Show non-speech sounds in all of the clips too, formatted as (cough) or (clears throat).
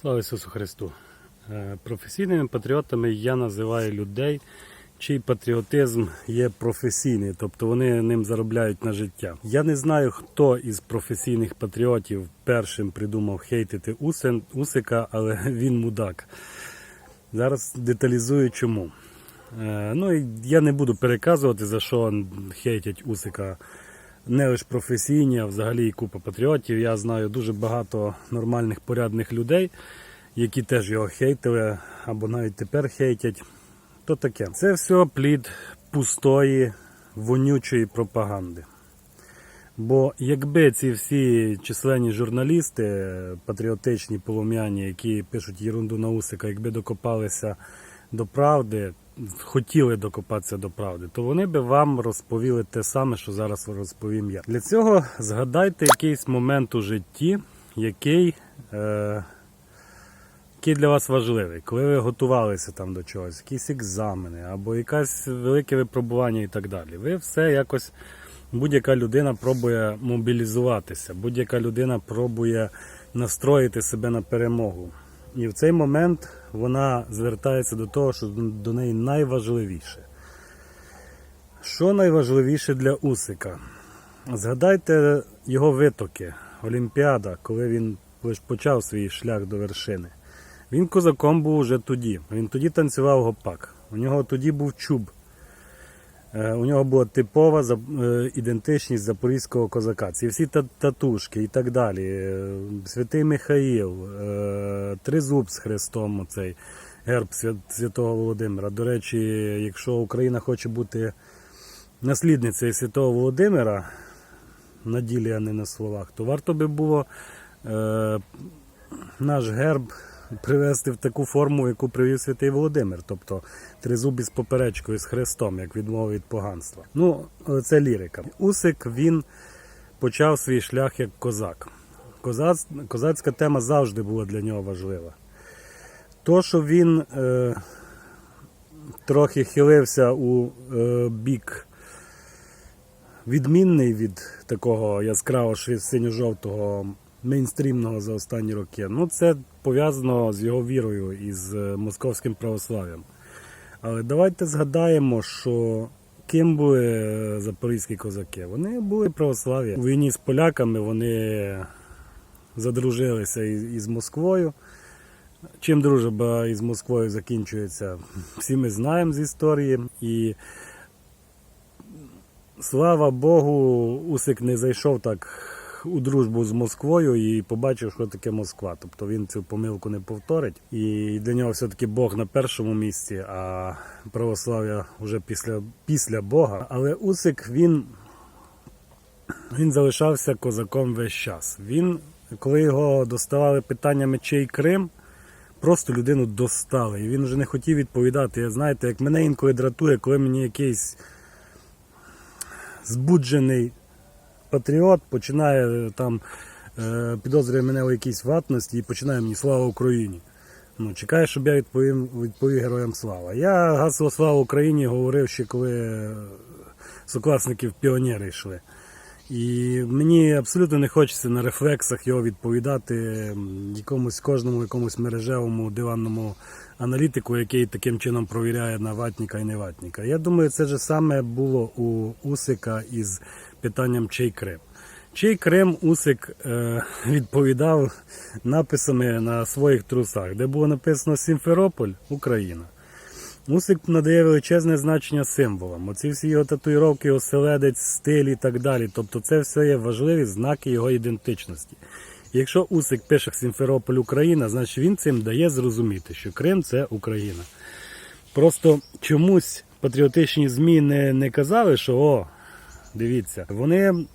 Слава Ісусу Христу! Е, Професійними патріотами я називаю людей, чий патріотизм є професійний, тобто вони ним заробляють на життя. Я не знаю, хто із професійних патріотів першим придумав хейтити Усика, але (laughs) він мудак. Зараз деталізую чому. Е, Ну і я не буду переказувати, за що хейтять Усика не лише професійні, а взагалі і купа патріотів. Я знаю дуже багато нормальних порядних людей, які теж його хейтили або навіть тепер хейтять. То таке. Це все плід пустої, вонючої пропаганди. Бо якби ці всі численні журналісти, патріотичні полум'яні, які пишуть єрунду на усика, якби докопалися до правди, хотіли докопатися до правди, то вони би вам розповіли те саме, що зараз розповім я. Для цього згадайте якийсь момент у житті, який, е, який для вас важливий, коли ви готувалися там до чогось, якісь екзамени або якесь велике випробування і так далі. Ви все якось будь-яка людина пробує мобілізуватися, будь-яка людина пробує настроїти себе на перемогу. І в цей момент вона звертається до того, що до неї найважливіше. Що найважливіше для Усика? Згадайте його витоки, Олімпіада, коли він лише почав свій шлях до вершини. Він козаком був уже тоді. Він тоді танцював гопак. У нього тоді був чуб. Е, У нього була типова е, ідентичність запорізького козака. Ці всі татушки і так далі. Е, Святий Михаїл, тризуб з хрестом, оцей герб Святого Володимира. До речі, якщо Україна хоче бути наслідницею Святого Володимира на ділі, а не на словах, то варто би було наш герб привести в таку форму, яку привів святий Володимир, тобто тризуб із поперечкою з хрестом, як відмова від поганства. Ну, це лірика. Усик він почав свій шлях як козак. Козац, козацька тема завжди була для нього важлива. То, що він е, трохи хилився у е, бік відмінний від такого яскраво синьо-жовтого мейнстрімного за останні роки. Ну, це пов'язано з його вірою і з е, московським православ'ям. Але давайте згадаємо, що ким були е, запорізькі козаки? Вони були православ'я. У війні з поляками вони задружилися із, Москвою. Чим дружба із Москвою закінчується, всі ми знаємо з історії. І слава Богу, Усик не зайшов так у дружбу з Москвою і побачив, що таке Москва. Тобто він цю помилку не повторить. І для нього все-таки Бог на першому місці, а православ'я вже після, після Бога. Але Усик він, він залишався козаком весь час. Він, коли його доставали питаннями, чий Крим. Просто людину достали, і він вже не хотів відповідати. Я знаєте, як мене інколи дратує, коли мені якийсь збуджений патріот починає е, там е, підозрює мене у якійсь ватності і починає мені слава Україні. Ну, чекає, щоб я відповів, відповів героям слава. Я гасло слава Україні говорив ще коли е, сокласники піонери йшли. І мені абсолютно не хочеться на рефлексах його відповідати якомусь кожному якомусь мережевому диванному аналітику, який таким чином провіряє на ватніка і не ватніка. Я думаю, це ж саме було у Усика із питанням чий Крим. Чий Крим Усик е, відповідав написами на своїх трусах, де було написано Сімферополь, Україна. Усик надає величезне значення символам. Оці всі його татуїровки, оселедець, стиль і так далі. Тобто це все є важливі знаки його ідентичності. Якщо Усик пише Сімферополь Україна, значить він цим дає зрозуміти, що Крим це Україна. Просто чомусь патріотичні ЗМІ не, не казали, що о, дивіться, вони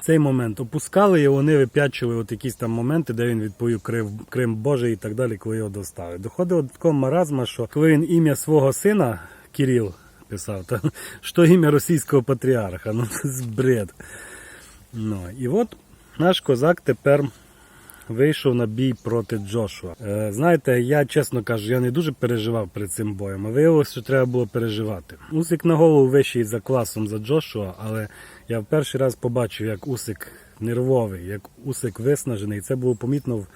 цей момент опускали і вони вип'ячили от якісь там моменти, де він відповів Крим, Крим Божий і так далі, коли його достали. Доходило до такого маразма, що коли він ім'я свого сина Кирил писав, то (laughs) що ім'я російського патріарха. Ну це бред. Ну, і от наш козак тепер вийшов на бій проти Джошуа. Е, знаєте, я чесно кажу, я не дуже переживав перед цим боєм, а виявилося, що треба було переживати. Усик на голову вищий за класом за Джошуа, але я в перший раз побачив, як Усик нервовий, як Усик виснажений. Це було помітно в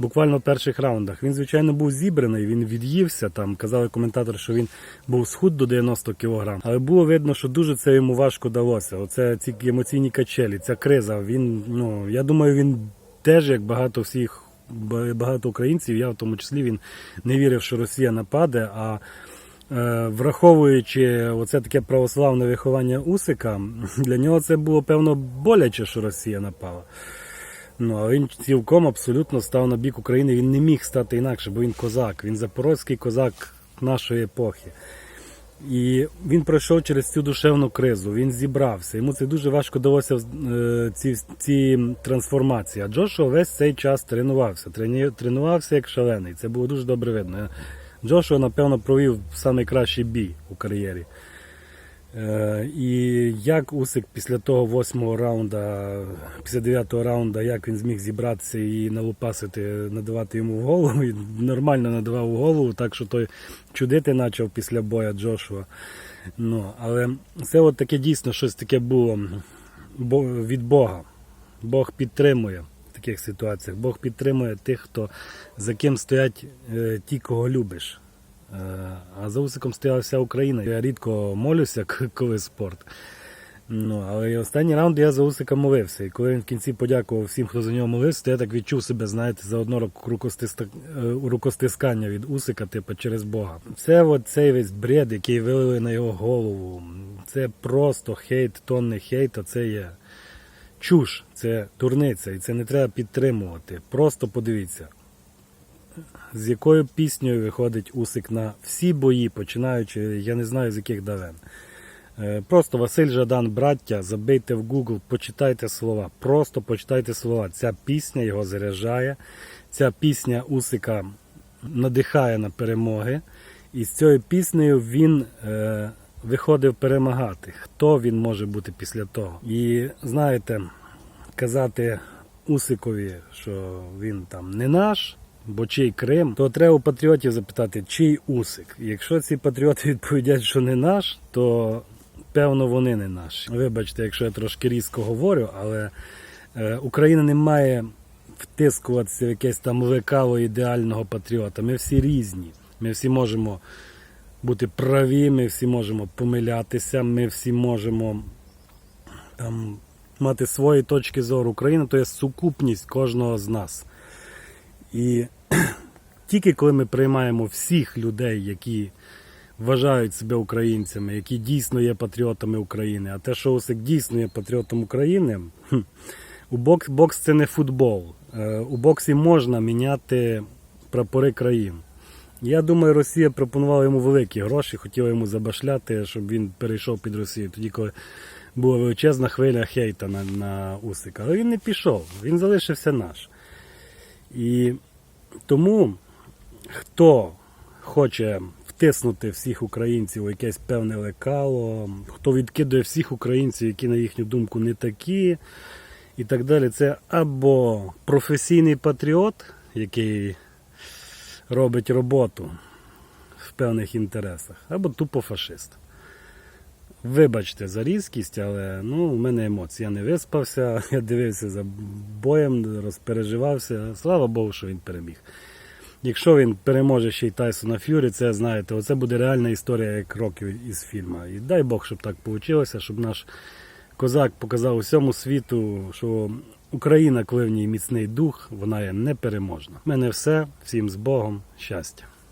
буквально в перших раундах. Він, звичайно, був зібраний, він від'ївся. Там казали коментатори, що він був схуд до 90 кг. Але було видно, що дуже це йому важко далося. Оце ці емоційні качелі, ця криза. Він, ну я думаю, він теж, як багато всіх багато українців, я в тому числі він не вірив, що Росія нападе. А е, враховуючи оце таке православне виховання Усика, для нього це було певно боляче, що Росія напала. Ну, а він цілком абсолютно став на бік України. Він не міг стати інакше, бо він козак, він запорозький козак нашої епохи. І він пройшов через цю душевну кризу, він зібрався. Йому це дуже важко далося е, ці, ці трансформації. А Джошуа весь цей час тренувався. Тренувався як шалений. Це було дуже добре видно. Джошуа, напевно, провів найкращий бій у кар'єрі. Е, І як Усик після того восьмого раунда, після дев'ятого раунда, як він зміг зібратися і налупасити, надавати йому в голову, і нормально надавав у голову, так що той чудити почав після боя Джошуа. Ну, але це от таке дійсно щось таке було від Бога. Бог підтримує в таких ситуаціях. Бог підтримує тих, хто за ким стоять е, ті, кого любиш. Е, А за Усиком стояла вся Україна. Я рідко молюся, (laughs) коли спорт. Ну, але і останній раунд я за Усика молився. І коли він в кінці подякував всім, хто за нього молився, то я так відчув себе, знаєте, ру- рукостиста- е, рукостискання від Усика, типу, через Бога. Це от цей весь бред, який вилили на його голову. Це просто хейт, тонни хейта, це є чуш, це турниця, і це не треба підтримувати. Просто подивіться з якою піснею виходить Усик на всі бої, починаючи, я не знаю з яких давен. Е, Просто Василь Жадан, браття, забийте в Google, почитайте слова. Просто почитайте слова. Ця пісня його заряджає. Ця пісня Усика надихає на перемоги. І з цією піснею він е, виходив перемагати. Хто він може бути після того? І знаєте, казати Усикові, що він там не наш, бо чий Крим, то треба у патріотів запитати, чий Усик. Якщо ці патріоти відповідять, що не наш, то певно вони не наші. Вибачте, якщо я трошки різко говорю, але е, Україна не має втискуватися в якесь там лекало ідеального патріота. Ми всі різні. Ми всі можемо бути праві, ми всі можемо помилятися, ми всі можемо там мати свої точки зору. Україна то є сукупність кожного з нас. І (clears throat) тільки коли ми приймаємо всіх людей, які вважають себе українцями, які дійсно є патріотами України, а те, що Усик дійсно є патріотом України, у бокс, бокс це не футбол. Е, У боксі можна міняти прапори країн. Я думаю, Росія пропонувала йому великі гроші, хотіла йому забашляти, щоб він перейшов під Росію. Тоді, коли була величезна хвиля хейта на, на Усика. Але він не пішов, він залишився наш. І тому, хто хоче втиснути всіх українців у якесь певне лекало, хто відкидує всіх українців, які, на їхню думку, не такі, і так далі, це або професійний патріот, який робить роботу в певних інтересах, або тупо фашист. Вибачте за різкість, але ну, у мене емоції. Я не виспався, (laughs) я дивився за боєм, розпереживався. Слава Богу, що він переміг. Якщо він переможе ще й Тайсона Ф'юрі, це знаєте, оце буде реальна історія як років із фільму. І дай Бог, щоб так вийшло, щоб наш козак показав усьому світу, що Україна, коли в ній міцний дух, вона є непереможна. У мене все. Всім з Богом, щастя.